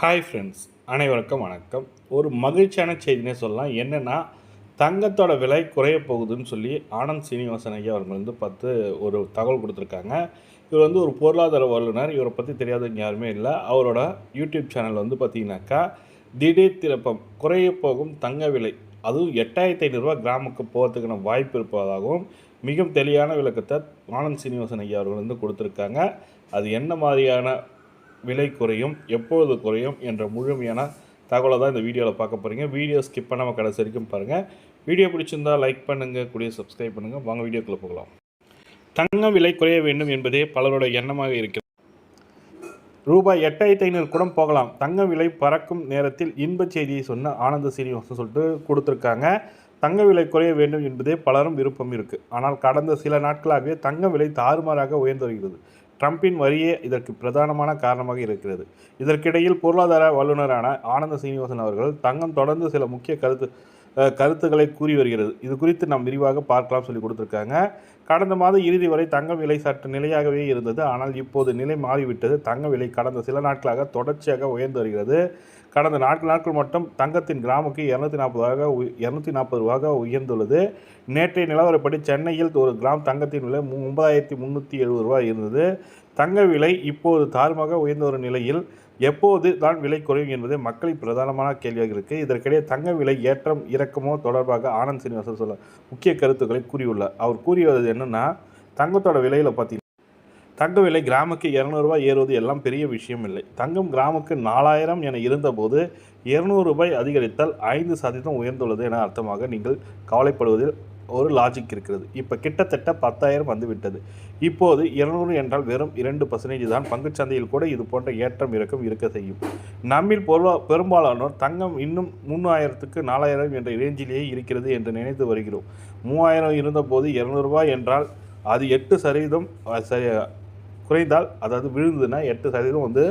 Hi friends அனைவருக்கும் வணக்கம். ஒரு மகிழ்ச்சியான செய்தினே சொல்லலாம். என்னென்னா தங்கத்தோட விலை குறைய போகுதுன்னு சொல்லி ஆனந்த் சீனிவாசன் ஐயா அவர்கள் வந்து பார்த்து ஒரு தகவல் கொடுத்துருக்காங்க. இவர் வந்து ஒரு பொருளாதார வல்லுநர். இவரை பற்றி தெரியாதவங்க யாருமே இல்லை. அவரோட யூடியூப் சேனல் வந்து பார்த்தீங்கன்னாக்கா திடீர் திறப்பம் குறைய போகும் தங்க விலை. அதுவும் எட்டாயிரத்தி ஐநூறுரூவா கிராமுக்கு போகிறதுக்கான வாய்ப்பு இருப்பதாகவும் மிகவும் தெளிவான விளக்கத்தை ஆனந்த் சீனிவாசன் ஐயா அவர்கள் வந்து கொடுத்துருக்காங்க. அது என்ன மாதிரியான விலை குறையும் எப்பொழுது குறையும் என்ற முழுமையான தகவலை தான் இந்த வீடியோவில் பார்க்க போகிறீங்க வீடியோ ஸ்கிப் பண்ணாமல் கடைசி வரைக்கும் பாருங்கள் வீடியோ பிடிச்சிருந்தா லைக் பண்ணுங்கள் கூடிய சப்ஸ்கிரைப் பண்ணுங்கள் வாங்க வீடியோக்குள்ளே போகலாம். தங்கம் விலை குறைய வேண்டும் என்பதே பலரோட எண்ணமாக இருக்கிறது. ரூபாய் எட்டாயிரத்தி ஐநூறு கூட போகலாம். தங்க விலை பறக்கும் நேரத்தில் இன்பச் செய்தியை சொன்ன ஆனந்த சீனிவாசன் சொல்லிட்டு கொடுத்துருக்காங்க. தங்க விலை குறைய வேண்டும் என்பதே பலரும் விருப்பம் இருக்குது ஆனால் கடந்த சில நாட்களாகவே தங்க விலை தாறுமாறாக உயர்ந்து வருகிறது. ட்ரம்பின் வரியே இதற்கு பிரதானமான காரணமாக இருக்கிறது. இதற்கிடையில் பொருளாதார வல்லுநரான ஆனந்த சீனிவாசன் அவர்கள் தங்கம் தொடர்ந்து சில முக்கிய கருத்து கருத்துக்களை கூறி வருகிறது. இது குறித்து நாம் விரிவாக பார்க்கலாம் சொல்லி கொடுத்துருக்காங்க. கடந்த மாத இறுதி வரை தங்க விலை சற்று நிலையாகவே இருந்தது. ஆனால் இப்போது நிலை மாறிவிட்டது. தங்க விலை கடந்த சில நாட்களாக தொடர்ச்சியாக உயர்ந்து வருகிறது. கடந்த நான்கு நாட்கள் மட்டும் தங்கத்தின் கிராமுக்கு இரநூத்தி நாற்பதாக இரநூத்தி நாற்பது ரூபாக உயர்ந்துள்ளது. நேற்றைய நிலவரப்படி சென்னையில் ஒரு கிராம் தங்கத்தின் விலை மு- ஒன்பதாயிரத்தி முந்நூற்றி எழுபது ரூபாய் இருந்தது. தங்க விலை இப்போது தாறுமாக உயர்ந்து வரும் நிலையில் எப்போது தான் விலை குறையும் என்பது மக்களின் பிரதானமான கேள்வியாக இருக்குது இதற்கிடையே தங்க விலை ஏற்றம் இறக்கமோ தொடர்பாக ஆனந்த் சீனிவாசன் சொல்ல முக்கிய கருத்துக்களை கூறியுள்ளார். அவர் கூறியது என்னென்னா தங்கத்தோட விலையில் பார்த்தீங்கன்னா தங்க விலை கிராமுக்கு இரநூறுபா ஏறுவது எல்லாம் பெரிய விஷயம் இல்லை. தங்கம் கிராமுக்கு நாலாயிரம் என இருந்தபோது இருநூறு ரூபாய் அதிகரித்தால் ஐந்து சதவீதம் உயர்ந்துள்ளது என அர்த்தமாக நீங்கள் கவலைப்படுவதில் ஒரு லாஜிக் இருக்கிறது. இப்போ கிட்டத்தட்ட பத்தாயிரம் வந்துவிட்டது இப்போது இருநூறு என்றால் வெறும் இரண்டு பர்சன்டேஜ் தான். பங்குச்சந்தையில் கூட இது போன்ற ஏற்றம் இறக்கம் இருக்க செய்யும். நம்மில் பொருளா பெரும்பாலானோர் தங்கம் இன்னும் மூணாயிரத்துக்கு நாலாயிரம் என்ற ரேஞ்சிலேயே இருக்கிறது என்று நினைத்து வருகிறோம். மூவாயிரம் இருந்தபோது இரநூறுபா என்றால் அது எட்டு சதவீதம் சரி குறைந்தால் அதாவது விழுந்ததுன்னா எட்டு சதவீதம் வந்து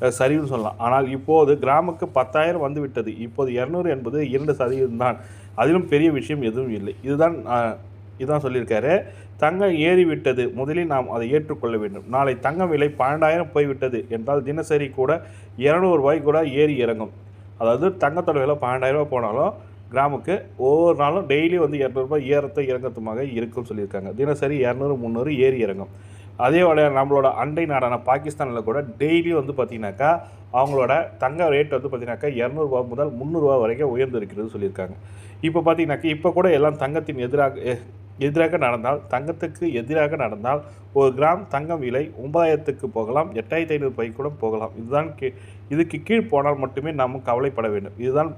சரிவுன்னு சொல்லலாம். ஆனால் இப்போது கிராமுக்கு பத்தாயிரம் வந்து விட்டது. இப்போது இரநூறு என்பது இரண்டு சதவீதம் தான். அதிலும் பெரிய விஷயம் எதுவும் இல்லை. இதுதான் அஹ், இதுதான் சொல்லியிருக்காரு. தங்கம் ஏறிவிட்டது முதலில் நாம் அதை ஏற்றுக்கொள்ள வேண்டும். நாளை தங்கம் விலை பன்னெண்டாயிரம் போய்விட்டது என்றால் தினசரி கூட இரநூறு ரூபாய் கூட ஏறி இறங்கும். அதாவது தங்கத்தோட விலை பன்னெண்டாயிரம் ரூபாய் போனாலும் கிராமுக்கு ஒவ்வொரு நாளும் டெய்லி வந்து இரநூறுபா ஏறத்தும் இறங்கத்துமாக இருக்கும்னு சொல்லியிருக்காங்க. தினசரி இரநூறு முந்நூறு ஏறி இறங்கும். அதே போல நம்மளோட அண்டை நாடான பாகிஸ்தானில் கூட டெய்லி வந்து பார்த்திங்கனாக்கா அவங்களோட தங்க ரேட் வந்து பார்த்திங்கனாக்கா இரநூறுபா முதல் முந்நூறுரூவா வரைக்கும் உயர்ந்து இருக்கிறது சொல்லியிருக்காங்க. இப்போ பார்த்தீங்கன்னாக்கா இப்போ கூட எல்லாம் தங்கத்தின் எதிராக எ- எதிராக நடந்தால் தங்கத்துக்கு எதிராக நடந்தால் ஒரு கிராம் தங்கம் விலை ஒன்பதாயிரத்துக்கு போகலாம் எட்டாயிரத்தி ஐநூறு பை கூட போகலாம். இதுதான் கீ இதுக்கு கீழ் போனால் மட்டுமே நாம் கவலைப்பட வேண்டும். இதுதான்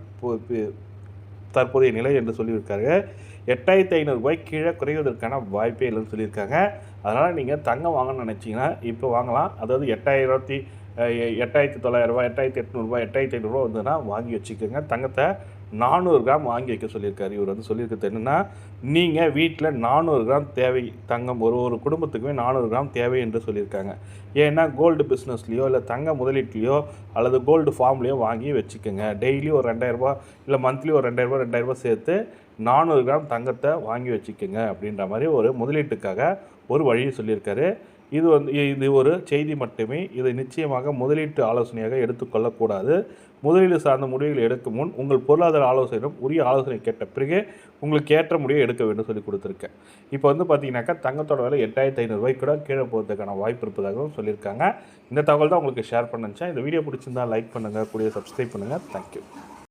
தற்போதைய நிலை என்று சொல்லியிருக்காரு. எட்டாயிரத்தி ஐநூறுரூபாய் கீழே குறைவதற்கான வாய்ப்பே இல்லைன்னு சொல்லியிருக்காங்க. அதனால் நீங்கள் தங்கம் வாங்கணும்னு நினச்சிங்கன்னா இப்போ வாங்கலாம். அதாவது எட்டாயிரத்தி எட்டாயிரத்தி தொள்ளாயிரரூபா எட்டாயிரத்தி எட்நூறுபா எட்டாயிரத்தி ஐநூறுரூவா வந்ததுன்னா வாங்கி வச்சுக்கோங்க. தங்கத்தை நானூறு கிராம் வாங்கி வைக்க சொல்லியிருக்காரு. இவர் வந்து சொல்லியிருக்கிறது என்னென்னா நீங்கள் வீட்டில் நானூறு கிராம் தேவை தங்கம் ஒரு ஒரு குடும்பத்துக்குமே நானூறு கிராம் தேவை என்று சொல்லியிருக்காங்க. ஏன்னா கோல்டு பிஸ்னஸ்லேயோ இல்லை தங்க முதலீட்லேயோ அல்லது கோல்டு ஃபார்ம்லேயோ வாங்கி வச்சுக்கோங்க. டெய்லி ஒரு ரெண்டாயிரரூபா இல்லை மந்த்லி ஒரு ரெண்டாயிரரூபா ரெண்டாயிரரூபா சேர்த்து நானூறு கிராம் தங்கத்தை வாங்கி வச்சுக்கோங்க அப்படின்ற மாதிரி ஒரு முதலீட்டுக்காக ஒரு வழியை சொல்லியிருக்காரு. இது வந்து இது ஒரு செய்தி மட்டுமே. இதை நிச்சயமாக முதலீட்டு ஆலோசனையாக எடுத்துக்கொள்ளக்கூடாது. முதலீடு சார்ந்த முடிவுகள் எடுக்கும் முன் உங்கள் பொருளாதார ஆலோசனையிடம் உரிய ஆலோசனை கேட்ட பிறகு உங்களுக்கு ஏற்ற முடிவை எடுக்க வேண்டும் சொல்லி கொடுத்துருக்கேன் இப்போ வந்து பார்த்தீங்கன்னாக்கா தங்கத்தோட விலை எட்டாயிரத்தி ஐநூறுரூவாய்க்கு கூட கீழே போகிறதுக்கான வாய்ப்பு இருப்பதாகவும் சொல்லியிருக்காங்க. இந்த தகவல் தான் உங்களுக்கு ஷேர் பண்ணுச்சா இந்த வீடியோ பிடிச்சிருந்தா லைக் பண்ணுங்கள் கூடிய சப்ஸ்கிரைப் பண்ணுங்கள் தேங்க்யூ